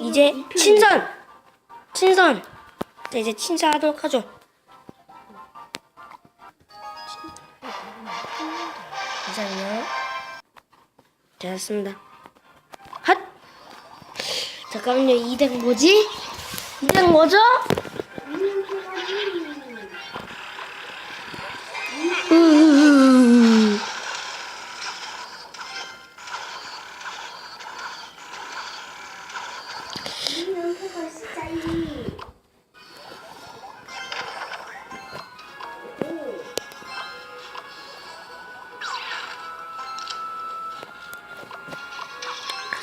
이제 친선! 친선! 자, 이제 친사하도록 하죠. 잠시만요. 됐습니다. 핫! 잠깐만요, 이덱 뭐지? 이덱 뭐죠?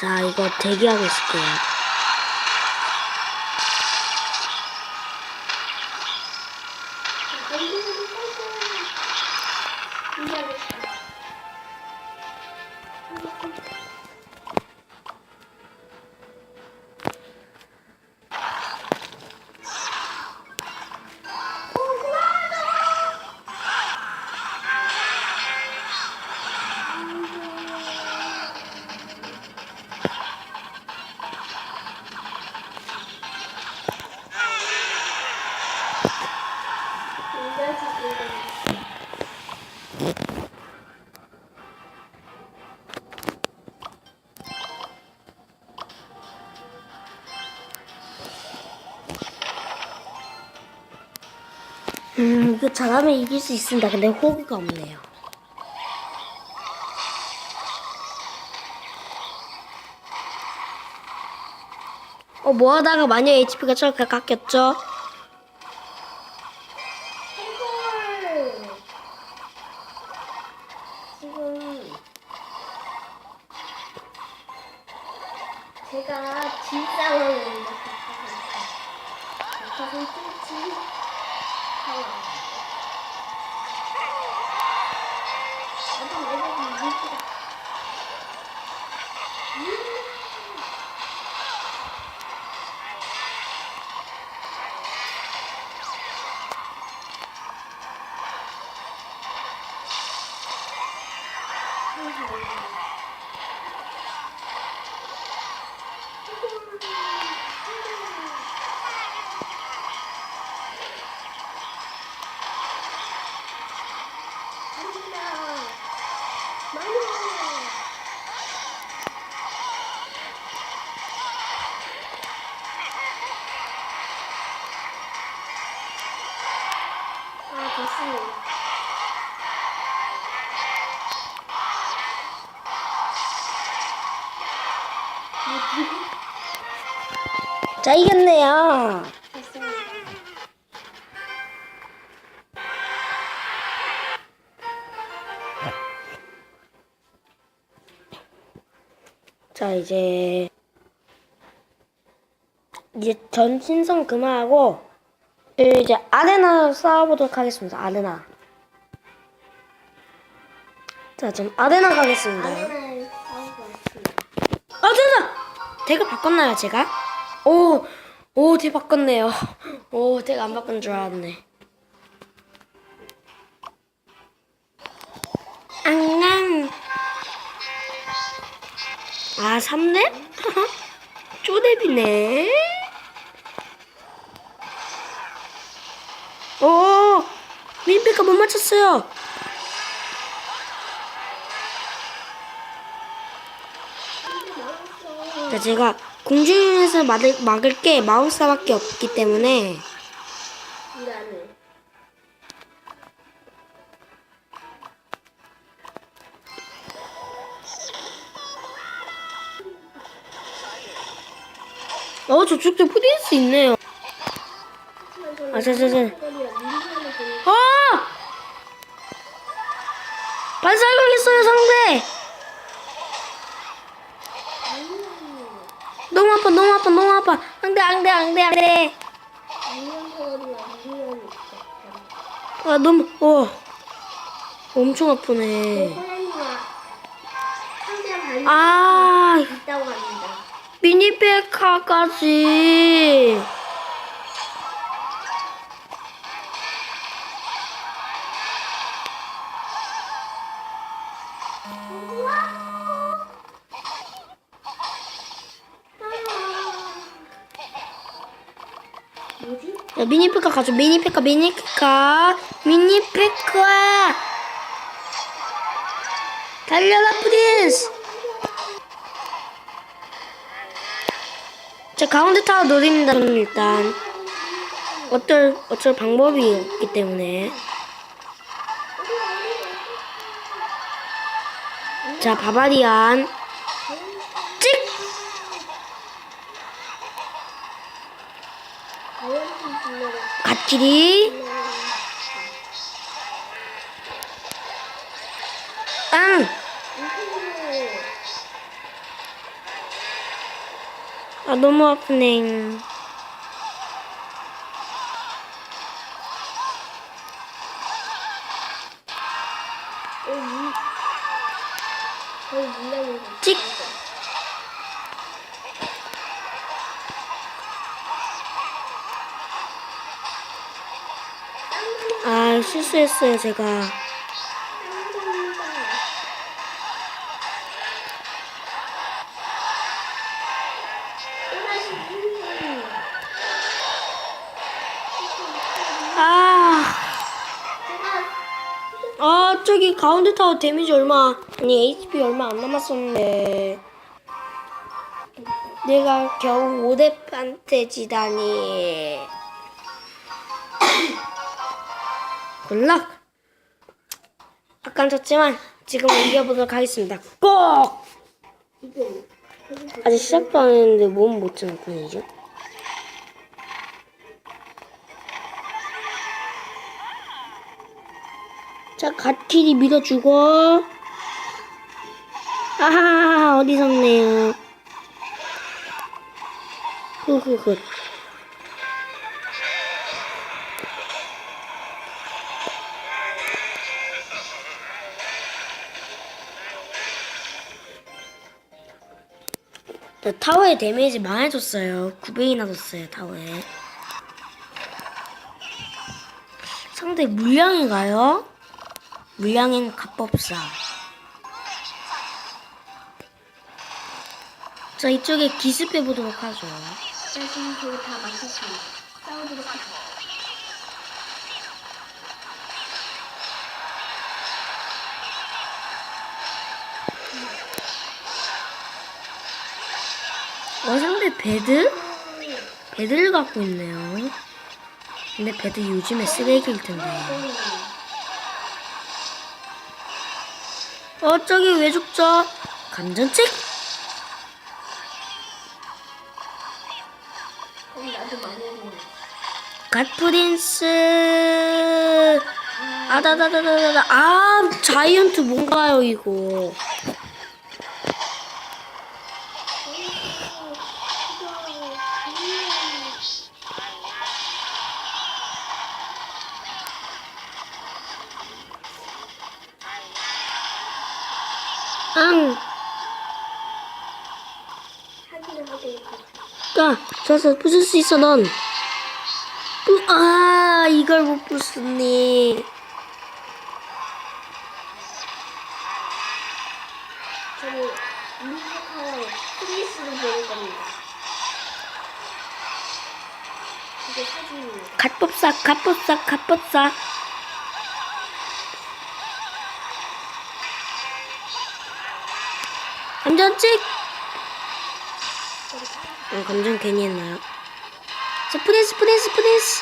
자, 이거 대기하고 있을게요. 음, 이거 잘하면 이길 수 있습니다. 근데 호기가 없네요. 어, 뭐 하다가 마녀 HP가 저렇게 깎였죠? 자, 이겼네요. 자, 이제 이제 전신성 그만하고 이제 아레나 싸워보도록 하겠습니다. 아레나. 자, 전 아레나 가겠습니다. 왔습니다. 아레나! 덱을 바꿨나요, 제가? 오, 오, 덱 바꿨네요. 오, 덱안 바꾼 줄 알았네. 앙앙. 아, 3렙? 쪼렙이네. 오, 민폐가 못 맞췄어요. 자, 제가 공중에서 막을, 막을 게 마법사밖에 없기 때문에 저쪽도 프린스 있네요. 아, 저, 저, 저. 아! 반사각했어요 상대. 너무 아파 너무 아파 너무 아파. 안 돼 안 돼 안 돼 안 돼. 아 너무 어 엄청 아프네. 아 있다고 합니다. 미니페카까지. 뭐지? 야, 미니페카 가져. 미니페카, 미니페카. 미니페카. 달려라, 프린스. 자, 가운데 타워 노립니다, 저는 일단. 어쩔, 어쩔 방법이 없기 때문에. 자, 바바리안. 찍! 갓길이. 아, 너무 아프네. 찍! 아, 실수했어요, 제가. 아, 저기 가운데 타워 데미지 얼마, 아니, HP 얼마 안 남았었는데. 내가 겨우 5대한테 지다니. 굴락! 아깐 졌지만 지금 이겨보도록 하겠습니다. 꼭! 아직 시작도 안 했는데 몸못 치는 편이죠? 자, 갓길이 밀어주고. 아하, 어디 섰네요. 후후후. 나 타워에 데미지 많이 줬어요. 9배이나 줬어요, 타워에. 상대 물량인가요? 물량엔 갑법사. 자, 이쪽에 기습 해 보도록 하죠. 자, 지금 저희 다 마쳤습니다. 싸우도록 하죠. 어, 상대 배드? 배드를 갖고 있네요. 근데 배드 요즘에 쓰레기일 텐데. 어, 저기 왜 죽죠? 감전책? 갓프린스. 아다다다다다. 아, 자이언트 뭔가요, 이거. 있고. 야, 저서 부술 수 있어, 넌. 부, 아, 이걸 못 부수니. 저는 미국하고 프리스를 보낼 겁니다. 이게 사진입니다. 갓법사, 갓법사, 갓법사. 감전찍! 어, 감전 괜히 했나요? 자, 프린스, 프린스, 프린스!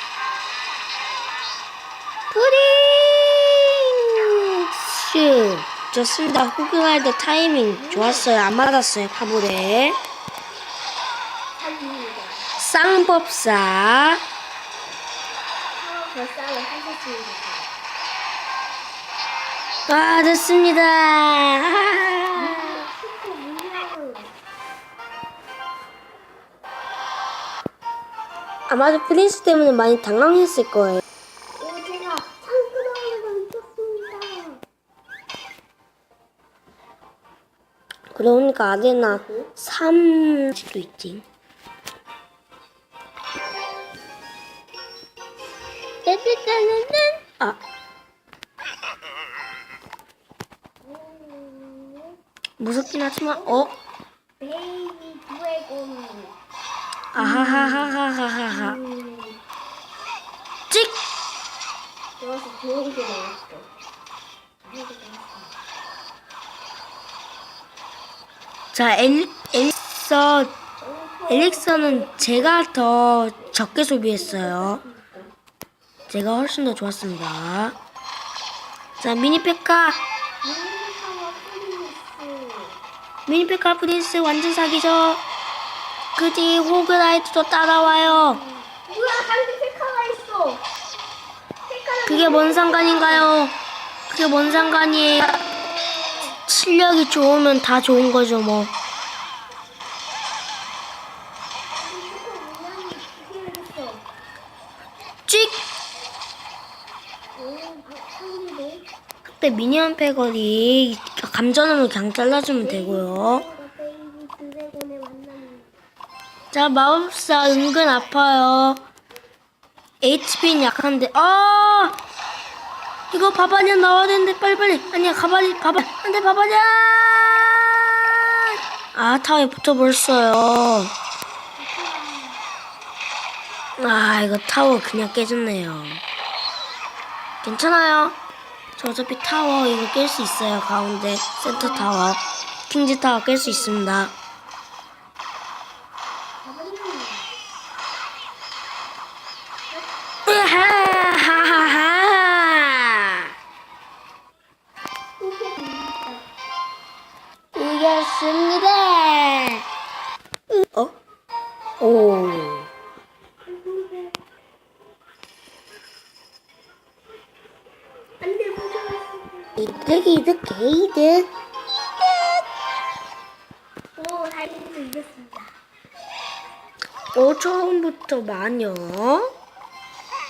프린스! 좋습니다. 호그라이더 타이밍 좋았어요. 안 맞았어요, 파볼에. 쌍법사. 아, 됐습니다. 아마도 프린스 때문에 많이 당황했을 거예요. 제가 있었습니다. 그러니까 아데나 3도 있지. 아, 무섭긴 하지만, 어? 베이비 드래곤. 아하하하하하하. 음, 좋아서 좋은 게 나왔어. 자, 엘, 엘릭서, 엘릭서는 제가 더 적게 소비했어요. 제가 훨씬 더 좋았습니다. 자, 미니페카. 미니페카 프린스 완전 사기죠? 그뒤 호그라이트도 따라와요. 뭐야, 한개 페카가 있어. 그게 뭔 상관인가요? 그게 뭔 상관이에요? 실력이 좋으면 다 좋은 거죠, 뭐. 찍! 그때 미니언 패거리 감전으로 그냥 잘라주면 되고요. 자, 마법사 은근 아파요. HP는 약한데, 아! 이거 바바리아 나와야 되는데, 빨리빨리. 아니야, 가바리, 바바, 안 돼, 바바리아! 아, 타워에 붙어버렸어요. 아, 이거 타워 그냥 깨졌네요. 괜찮아요. 저 어차피 타워 이거 깰 수 있어요. 가운데 센터 타워. 킹즈 타워 깰 수 있습니다. 이득 이득 개이득. 오 다행히도 이겼습니다. 오 처음부터 마녀.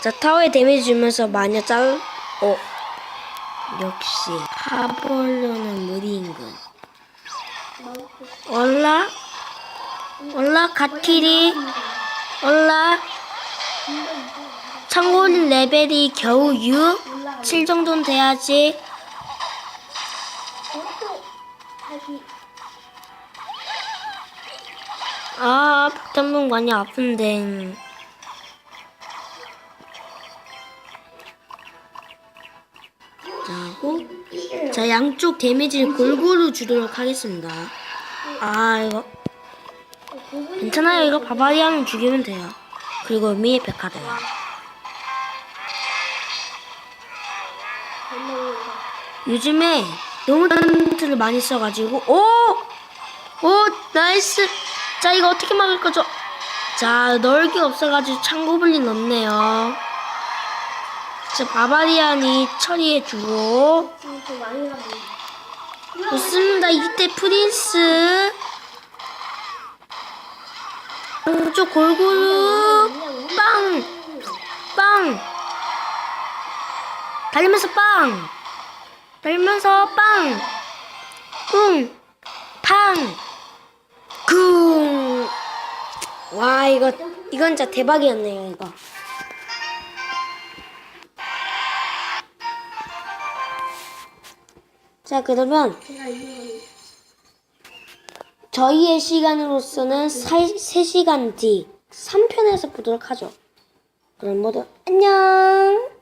자 타워에 데미지 주면서 마녀 짤. 어. 역시 하벌로는 무리인군. 올라 올라 갓키리 올라 참고는 레벨이 겨우 6, 7 정도는 돼야지. 아 폭탄봉 많이 아픈데. 자, 하고 자 양쪽 데미지를 골고루 주도록 하겠습니다. 아 이거 괜찮아요. 이거 바바리아는 죽이면 돼요. 그리고 미에 백화돼요. 요즘에 너무 단트를 많이 써가지고 오! 오 나이스 자 이거 어떻게 막을 거죠? 자 넓게 없어가지고 창고블린 없네요 자 바바리안이 처리해주고 좋습니다 이때 프린스 오른쪽 골고루 빵! 빵! 달리면서 빵! 달리면서 빵! 꿍! 팡! 와 이거 이건 진짜 대박이었네요 이거 자 그러면 저희의 시간으로서는 3시간 뒤 3편에서 보도록 하죠. 그럼 모두 안녕!